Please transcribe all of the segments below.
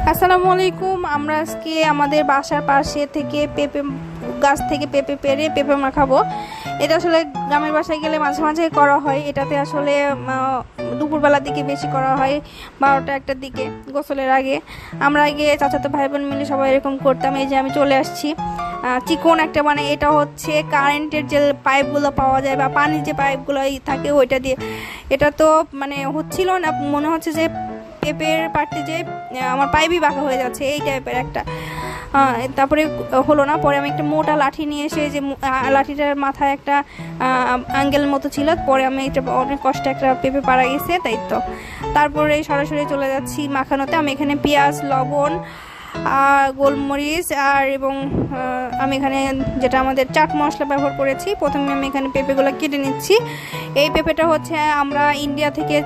আসসালামু আলাইকুম, আমরা আজকে আমাদের বাসার পাশে থেকে পেঁপে গাছ থেকে পেঁপে পেরে পেঁপে মাখাবো এটা আসলে গ্রামের বাসায় গেলে মাঝে মাঝে করা হয়, এটাতে আসলে দুপুরবেলার দিকে বেশি করা হয়, বারোটা একটার দিকে, গোসলের আগে। আমরা আগে চাচাতো ভাই বোন মিলে সবাই এরকম করতাম, এই যে আমি চলে আসছি। চিকন একটা মানে এটা হচ্ছে কারেন্টের যে পাইপগুলো পাওয়া যায় বা পানির যে পাইপগুলো থাকে ওইটা দিয়ে, এটা তো মানে হচ্ছিল না, মনে হচ্ছে যে পেঁপের পাড়তে যে আমার পাইপই বাঁকা হয়ে যাচ্ছে, এই টাইপের একটা। তারপরে হলো না, পরে আমি একটা মোটা লাঠি নিয়ে এসে, যে লাঠিটার মাথায় একটা অ্যাঙ্গেল মতো ছিল, পরে আমি এটা অনেক কষ্টে একটা পেঁপে পাড়া গেছে, তাই তো। তারপরে সরাসরি চলে যাচ্ছি মাখানোতে, আমি এখানে পেঁয়াজ, লবণ গোলমরিচ আর এবং আমি এখানে যেটা আমাদের চাট মশলা ব্যবহার করেছি, প্রথমে আমি এখানে পেঁপেগুলো কেটে নিচ্ছি। এই পেঁপেটা হচ্ছে আমরা ইন্ডিয়া থেকে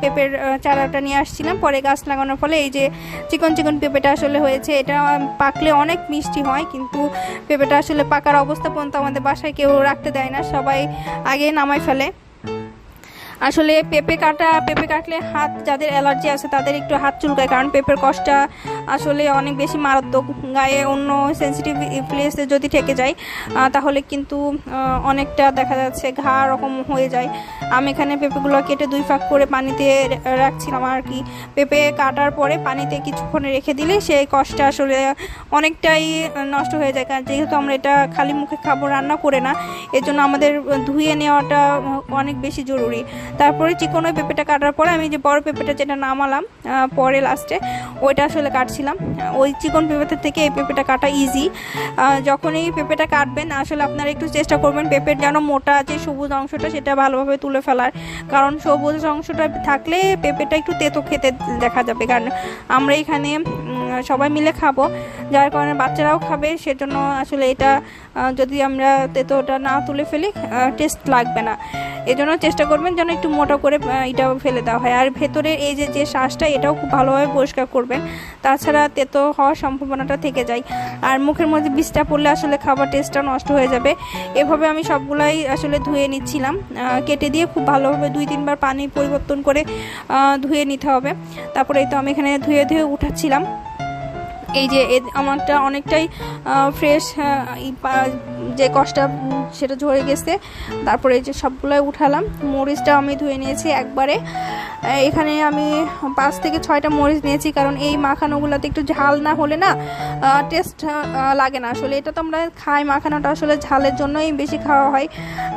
পেঁপের চারাটা নিয়ে আসছিলাম, পরে গাছ লাগানোর ফলে এই যে চিকন চিকন পেঁপেটা আসলে হয়েছে, এটা পাকলে অনেক মিষ্টি হয়, কিন্তু পেঁপেটা আসলে পাকার অবস্থা পর্যন্ত আমাদের বাসায় কেউ রাখতে দেয় না, সবাই আগে নামাই ফেলে। আসলে পেঁপে কাটা, পেঁপে কাটলে হাত যাদের অ্যালার্জি আছে তাদের একটু হাত চুলকায়, কারণ পেঁপের কষ্টটা আসলে অনেক বেশি মারাত্মক। গায়ে অন্য সেন্সিটিভ প্লেসে যদি ঠেকে যায় তাহলে কিন্তু অনেকটা দেখা যাচ্ছে ঘা রকম হয়ে যায়। আমি এখানে পেঁপেগুলো কেটে দুই ফাঁক করে পানিতে রাখছিলাম আর কি। পেঁপে কাটার পরে পানিতে কিছুক্ষণ রেখে দিলে সেই কষ্টটা আসলে অনেকটাই নষ্ট হয়ে যায়। কারণ যেহেতু আমরা এটা খালি মুখে খাব, রান্না করে না এর জন্য আমাদের ধুয়ে নেওয়াটা অনেক বেশি জরুরি। তারপরে চিকন পেঁপেটা কাটার পরে আমি যে বড় পেঁপেটা যেটা নামালাম পরে লাস্টে ওইটা আসলে কাটছিলাম। ওই চিকন পেঁপেটা থেকে এই পেঁপেটা কাটা ইজি যখন এই পেঁপেটা কাটবেন, আসলে আপনারা একটু চেষ্টা করবেন পেঁপের যেন মোটা যে সবুজ অংশটা সেটা ভালোভাবে তুলে ফেলার। কারণ সবুজ অংশটা থাকলে পেঁপেটা একটু তেতো খেতে দেখা যাবে। কারণ আমরা এখানে সবাই মিলে খাব। যার কারণে বাচ্চারাও খাবে, সেজন্য আসলে এটা যদি আমরা তেতোটা না তুলে ফেলি টেস্ট লাগবে না। এজন্য চেষ্টা করবেন যেন একটু মোটা করে এটাও ফেলে দেওয়া হয়। আর ভেতরের এই যে যে শ্বাসটা এটাও খুব ভালোভাবে পরিষ্কার করবেন। তাছাড়া তেতো হওয়ার সম্ভাবনাটা থেকে যায়। আর মুখের মধ্যে বিষটা পড়লে আসলে খাবার টেস্টটা নষ্ট হয়ে যাবে। এভাবে আমি সবগুলাই আসলে ধুয়ে নিচ্ছিলাম। কেটে দিয়ে খুব ভালোভাবে দুই তিনবার পানি পরিবর্তন করে ধুয়ে নিতে হবে। তারপরে তো আমি এখানে ধুয়ে ধুয়ে উঠাচ্ছিলাম। এই যে আমারটা অনেকটাই ফ্রেশ যে কষ্টটা সেটা ঝরে গেছে। তারপরে এই যে সবগুলোই উঠালাম। মরিচটা আমি ধুয়ে নিয়েছি একবারে। এখানে আমি পাঁচ থেকে ছয়টা মরিচ নিয়েছি, কারণ এই মাখানোগুলোতে একটু ঝাল না হলে না টেস্ট লাগে না। আসলে এটা তো আমরা খাই, মাখানোটা আসলে ঝালের জন্যই বেশি খাওয়া হয়।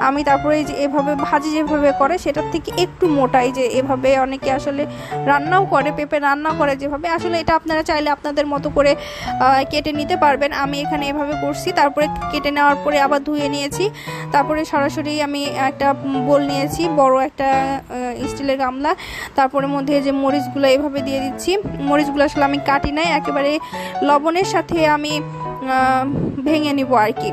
আমি তারপরে এই যে এভাবে ভাজি যেভাবে করে, সেটার থেকে একটু মোটা। এই যে এভাবে অনেকে আসলে রান্নাও করে, পেঁপে রান্না করে যেভাবে। আসলে এটা আপনারা চাইলে আপনাদের মতো করে কেটে নিতে পারবেন। আমি এখানে এভাবে করছি। তারপরে কেটে নেওয়ার পরে আবার ধুয়ে নিয়েছি। তারপরে সরাসরি আমি একটা বোল নিয়েছি, বড় একটা স্টিলের গামলা। তারপরে মধ্যে যে মরিচগুলো এভাবে দিয়ে দিচ্ছি। মরিচগুলো আসলে আমি কাটি নাই, একেবারে লবণের সাথে আমি ভেঙে নিব আর কি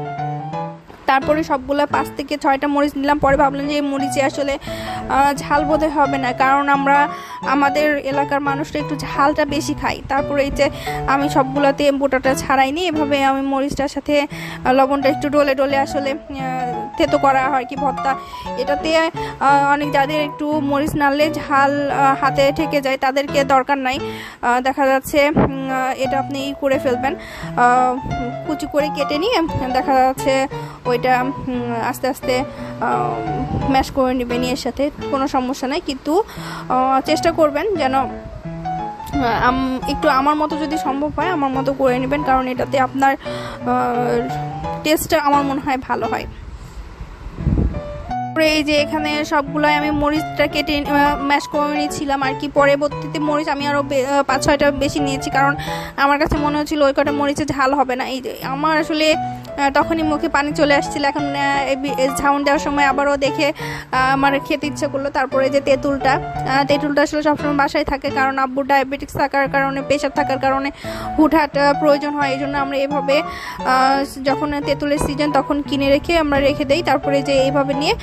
তারপরে সবগুলো পাঁচ থেকে ছয়টা মরিচ নিলাম। পরে ভাবলাম যে এই মরিচে আসলে ঝাল বোধহয় হবে না। কারণ আমরা, আমাদের এলাকার মানুষরা একটু ঝালটা বেশি খাই তারপরে এই যে আমি সবগুলোতে বোটাটা ছাড়াইনি, এভাবে আমি মরিচটার সাথে লবণটা একটু ডলে ডলে আসলে থেতো করা হয় কি ভর্তা। এটাতে অনেক যাদের একটু মরিচ নাড়লে ঝাল হাতে ঠেকে যায়, তাদেরকে দরকার নাই। দেখা যাচ্ছে এটা আপনি করে ফেলবেন। কুচি করে কেটে নিয়ে দেখা যাচ্ছে, ওইটা আস্তে আস্তে ম্যাশ করে নেবেন এর সাথে, কোনো সমস্যা নাই। কিন্তু চেষ্টা করবেন যেন একটু আমার মতো যদি সম্ভব হয়, আমার মতো করে নেবেন, কারণ এটাতে আপনার টেস্টটা আমার মনে হয় ভালো হয়। তারপরে এই যে এখানে সবগুলোই আমি মরিচটা কেটে ম্যাশ করে নিয়েছিলাম আর কি। পরবর্তীতে মরিচ আমি আরও পাঁচ ছয়টা বেশি নিয়েছি, কারণ আমার কাছে মনে হচ্ছিল ওই কটা মরিচে ঝাল হবে না। এই যে আমার আসলে তখনই মুখে পানি চলে আসছিল। এখন ঝাউন দেওয়ার সময় আবারও দেখে আমার খেতে ইচ্ছে করল। তারপরে যে তেঁতুলটা তেঁতুলটা আসলে সবসময় বাসায় থাকে কারণ আব্বুর ডায়াবেটিক্স থাকার কারণে, প্রেশার থাকার কারণে হুটহাট প্রয়োজন হয়। এই জন্য আমরা এভাবে যখন তেঁতুলের সিজন তখন কিনে রেখে আমরা রেখে দেই। তারপরে যে এইভাবে নিয়ে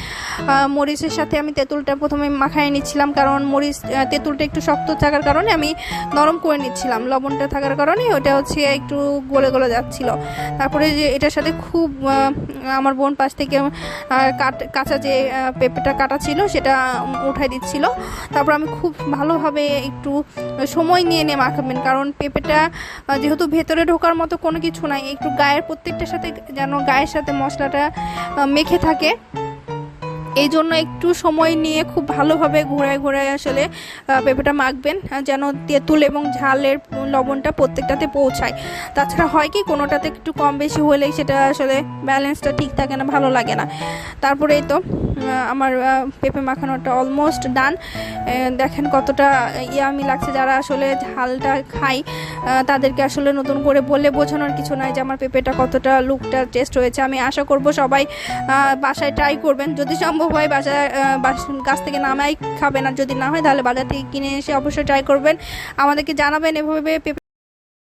মরিচের সাথে আমি তেঁতুলটা প্রথমে মাখায় নিচ্ছিলাম কারণ মরিচ তেঁতুলটা একটু শক্ত থাকার কারণে আমি নরম করে নিচ্ছিলাম। লবণটা থাকার কারণে ওটা হচ্ছে একটু গলে গলে যাচ্ছিল। তারপরে যে এটার সাথে সাথে খুব আমার বোন পাশ থেকে কাট, কাঁচা যে পেঁপেটা কাটা ছিল সেটা উঠাই দিচ্ছিল। তারপর আমি খুব ভালোভাবে একটু সময় নিয়ে নিয়ে মাখাবেন, কারণ পেঁপেটা যেহেতু ভেতরে ঢোকার মতো কোনো কিছু নাই, একটু গায়ের প্রত্যেকটার সাথে যেন গায়ের সাথে মশলাটা মেখে থাকে। এই জন্য একটু সময় নিয়ে খুব ভালোভাবে ঘোরায় ঘোরায় আসলে পেঁপেটা মাখবেন যেন তেঁতুল এবং ঝালের লবণটা প্রত্যেকটাতে পৌঁছায়। তাছাড়া হয় কি কোনোটাতে একটু কম বেশি হলেই সেটা আসলে ব্যালেন্সটা ঠিক থাকে না ভালো লাগে না। তারপরে এই তো আমার পেঁপে মাখানোটা অলমোস্ট ডান দেখেন কতটা ইয়ামি লাগছে যারা আসলে ঝালটা আহ, তাদেরকে আসলে নতুন করে বলে বোঝানোর কিছু নাই যে আমার পেঁপেটা কতটা লুকটা টেস্ট হয়েছে। আমি আশা করব সবাই বাসায় ট্রাই করবেন। যদি সম্ভব হয় বাজার গাছ থেকে নামাই খাবেন। আর যদি না হয়, তাহলে বাজার থেকে কিনে এসে অবশ্যই ট্রাই করবেন। আমাদেরকে জানাবেন এভাবে